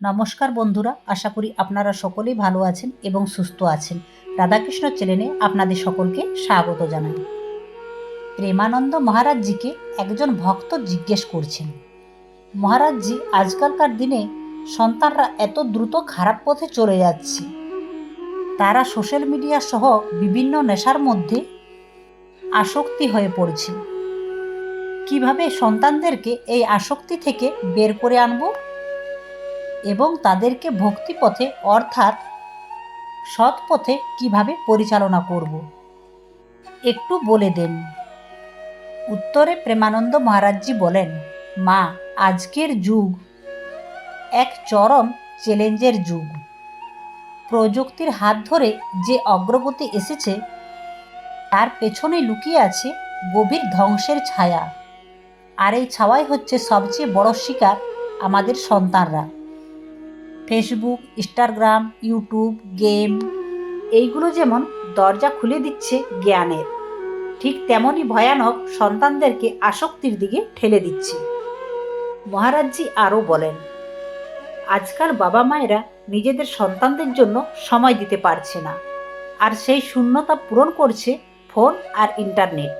নমস্কার বন্ধুরা, আশা করি আপনারা সকলেই ভালো আছেন এবং সুস্থ আছেন। রাধাকৃষ্ণ চ্যানেলে আপনাদের সকলকে স্বাগত জানাই। প্রেমানন্দ মহারাজজিকে একজন ভক্ত জিজ্ঞেস করছেন, মহারাজজি, আজকালকার দিনে সন্তানরা এত দ্রুত খারাপ পথে চলে যাচ্ছে। তারা সোশ্যাল মিডিয়া সহ বিভিন্ন নেশার মধ্যে আসক্তি হয়ে পড়ছে। কীভাবে সন্তানদেরকে এই আসক্তি থেকে বের করে আনব? এবং তাদেরকে ভক্তিপথে, অর্থাৎ সৎ পথে কীভাবে পরিচালনা করব? একটু বলে দেন। উত্তরে প্রেমানন্দ মহারাজজি বলেন, মা, আজকের যুগ এক চরম চ্যালেঞ্জের যুগ। প্রযুক্তির হাত ধরে যে অগ্রগতি এসেছে, তার পেছনে লুকিয়ে আছে গভীর ধ্বংসের ছায়া। আর এই ছাওয়াই হচ্ছে সবচেয়ে বড় শিকার আমাদের সন্তানরা। ফেসবুক ইনস্টাগ্রাম ইউটিউব গেম এইগুলো যেমন দরজা খুলে দিচ্ছে জ্ঞানের, ঠিক তেমনই ভয়ানক সন্তানদেরকে আসক্তির দিকে ঠেলে দিচ্ছে। মহারাজজি আরও বলেন, আজকাল বাবা মায়েরা নিজেদের সন্তানদের জন্য সময় দিতে পারছে না, আর সেই শূন্যতা পূরণ করছে ফোন আর ইন্টারনেট।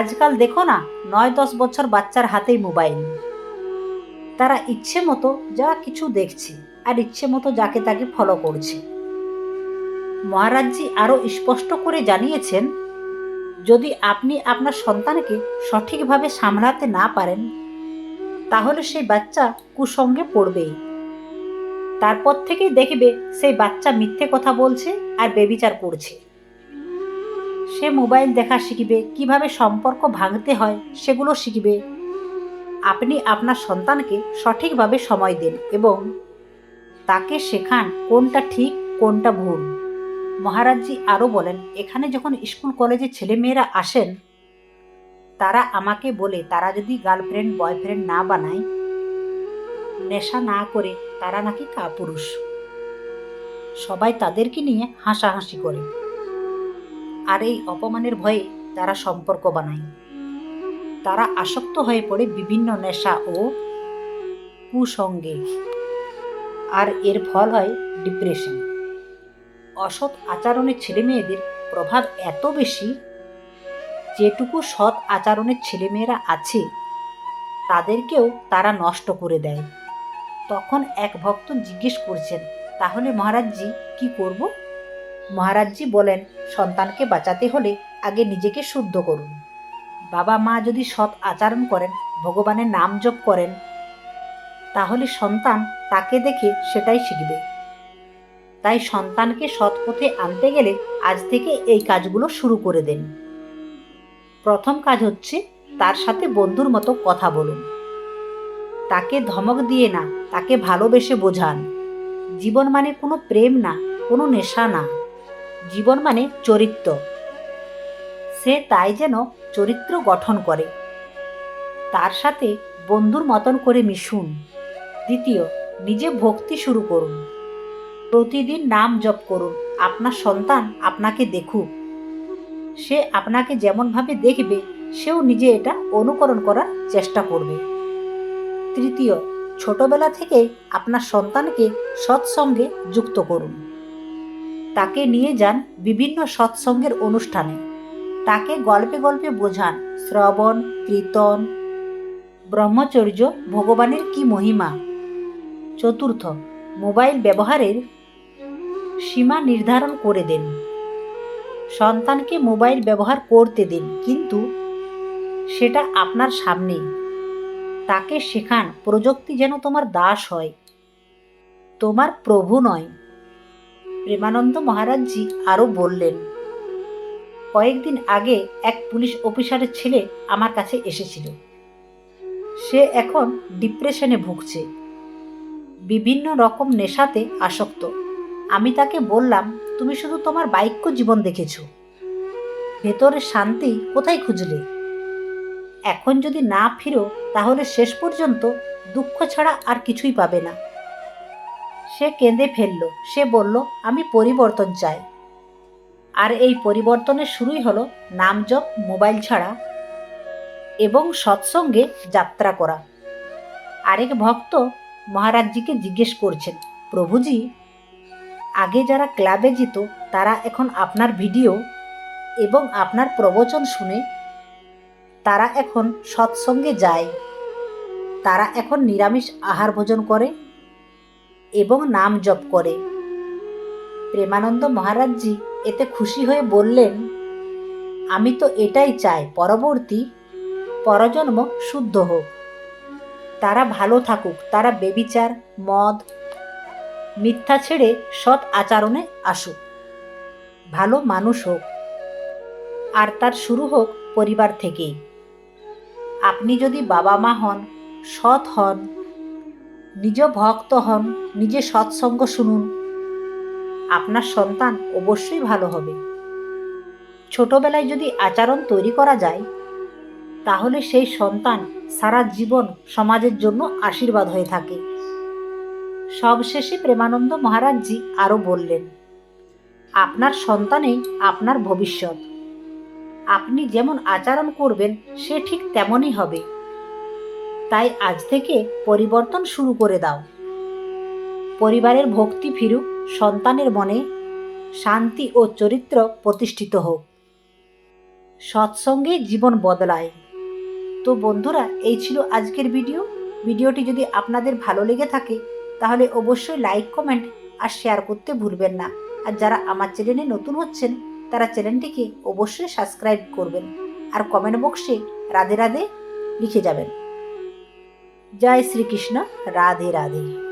আজকাল দেখো না, নয় দশ বছর বাচ্চার হাতেই মোবাইল। তারা ইচ্ছে মতো যা কিছু দেখছে আর ইচ্ছে মতো যাকে তাকে ফলো করছে। মহারাজজি আরও স্পষ্ট করে জানিয়েছেন, যদি আপনি আপনার সন্তানকে সঠিকভাবে সামলাতে না পারেন, তাহলে সেই বাচ্চা কুসঙ্গে পড়বেই তারপর থেকেই দেখবে সেই বাচ্চা মিথ্যে কথা বলছে আর বেবিচার করছে। সে মোবাইল দেখা শিখবে, কীভাবে সম্পর্ক ভাঙতে হয় সেগুলো শিখবে আপনি আপনার সন্তানকে সঠিকভাবে সময় দেন এবং তাকে শেখান কোনটা ঠিক, কোনটা ভুল। মহারাজজি আরও বলেন, এখানে যখন স্কুল, কলেজে ছেলেমেয়েরা আসেন, তারা আমাকে বলে, তারা যদি গার্লফ্রেন্ড, বয়ফ্রেন্ড না বানায়, নেশা না করে, তারা নাকি কাপুরুষ। সবাই তাদেরকে নিয়ে হাসাহাসি করে। আর এই অপমানের ভয়ে তারা সম্পর্ক বানায়। তারা আসক্ত হয়ে পড়ে বিভিন্ন নেশা ও কুসঙ্গে আর এর ফল হয় ডিপ্রেশন। অসৎ আচরণের ছেলেমেয়েদের প্রভাব এত বেশি, যেটুকু সৎ আচরণের ছেলেমেয়েরা আছে, তাদেরকেও তারা নষ্ট করে দেয়। তখন এক ভক্ত জিজ্ঞেস করছেন, তাহলে মহারাজজি কি করব? মহারাজজি বলেন, সন্তানকে বাঁচাতে হলে আগে নিজেকে শুদ্ধ করুন। বাবা মা যদি সৎ আচরণ করেন, ভগবানের নাম জপ করেন, তাহলে সন্তান তাকে দেখে সেটাই শিখবে। তাই সন্তানকে সৎ পথে আনতে গেলে আজ থেকে এই কাজগুলো শুরু করে দেন। প্রথম কাজ হচ্ছে তার সাথে বন্ধুর মতো কথা বলুন। তাকে ধমক দিয়ে না, তাকে ভালোবেসে বোঝান। জীবন মানে কোনো প্রেম না, কোনো নেশা না। জীবন মানে চরিত্র। সে তাই যেন চরিত্র গঠন করে। তার সাথে বন্ধুর মতন করে মিশুন। দ্বিতীয়, নিজে ভক্তি শুরু করুন। প্রতিদিন নাম জপ করুন। আপনার সন্তান আপনাকে দেখুক। সে আপনাকে যেমনভাবে দেখবে, সেও নিজে এটা অনুকরণ করার চেষ্টা করবে। তৃতীয়, ছোটবেলা থেকে আপনার সন্তানকে সৎসঙ্গে যুক্ত করুন। তাকে নিয়ে যান বিভিন্ন সৎসঙ্গের অনুষ্ঠানে। তাকে গল্পে গল্পে বোঝান, শ্রবণ, কীর্তন। ব্রহ্মচর্য, ভগবানের কি মহিমা? চতুর্থ, মোবাইল ব্যবহারের সীমা নির্ধারণ করে দেন। সন্তানকে মোবাইল ব্যবহার করতে দিন, কিন্তু সেটা আপনার সামনেই তাকে শেখান, প্রযুক্তি যেন তোমার দাস হয়। তোমার প্রভু নয়। প্রেমানন্দ মহারাজজি আরও বললেন কয়েকদিন আগে এক পুলিশ অফিসারের ছেলে আমার কাছে এসেছিল। সে এখন ডিপ্রেশনে ভুগছে। বিভিন্ন রকম নেশাতে আসক্ত। আমি তাকে বললাম, তুমি শুধু তোমার বাইক্য জীবন দেখেছ। ভেতরে শান্তি কোথায় খুঁজলে? এখন যদি না ফিরো, তাহলে শেষ পর্যন্ত দুঃখ ছাড়া আর কিছুই পাবে না। সে কেঁদে ফেলল। সে বলল, আমি পরিবর্তন চাই। আর এই পরিবর্তনের শুরুই হলো নাম জপ মোবাইল ছাড়া এবং সৎসঙ্গে যাত্রা করা। আরেক ভক্ত মহারাজজিকে জিজ্ঞেস করছেন, প্রভুজি, আগে যারা ক্লাবে যেত তারা এখন আপনার ভিডিও এবং আপনার প্রবচন শুনে তারা এখন সৎসঙ্গে যায়। তারা এখন নিরামিষ আহার ভোজন করে এবং নাম জপ করে। প্রেমানন্দ মহারাজজি এতে খুশি হয়ে বললেন, আমি তো এটাই চাই, পরবর্তী পরজন্ম শুদ্ধ হোক। তারা ভালো থাকুক, তারা বেবিচার, মদ, মিথ্যা ছেড়ে সৎ আচরণে আসুক। ভালো মানুষ হোক। আর তার শুরু হোক পরিবার থেকেই। আপনি যদি বাবা মা হন, সৎ হন, নিজ ভক্ত হন, নিজে সৎসঙ্গ শুনুন আপনার সন্তান অবশ্যই ভালো হবে। ছোটবেলায় যদি আচরণ তৈরি করা যায়, তাহলে সেই সন্তান সারা জীবন সমাজের জন্য আশীর্বাদ হয়ে থাকে। সবশেষে প্রেমানন্দ মহারাজজি আরও বললেন, আপনার সন্তানেই আপনার ভবিষ্যৎ। আপনি যেমন আচরণ করবেন, সে ঠিক তেমনই হবে। তাই আজ থেকে পরিবর্তন শুরু করে দাও। পরিবারের ভক্তি ফিরুক সন্তানের মনে শান্তি ও চরিত্র প্রতিষ্ঠিত হোক। সৎসঙ্গে জীবন বদলায়। তো বন্ধুরা, এই ছিল আজকের ভিডিও। ভিডিওটি যদি আপনাদের ভালো লেগে থাকে, তাহলে অবশ্যই লাইক, কমেন্ট আর শেয়ার করতে ভুলবেন না। আর যারা আমার চ্যানেলে নতুন হচ্ছেন, তারা চ্যানেলটিকে অবশ্যই সাবস্ক্রাইব করবেন আর কমেন্ট বক্সে রাধে রাধে লিখে যাবেন। জয় শ্রীকৃষ্ণ, রাধে রাধে।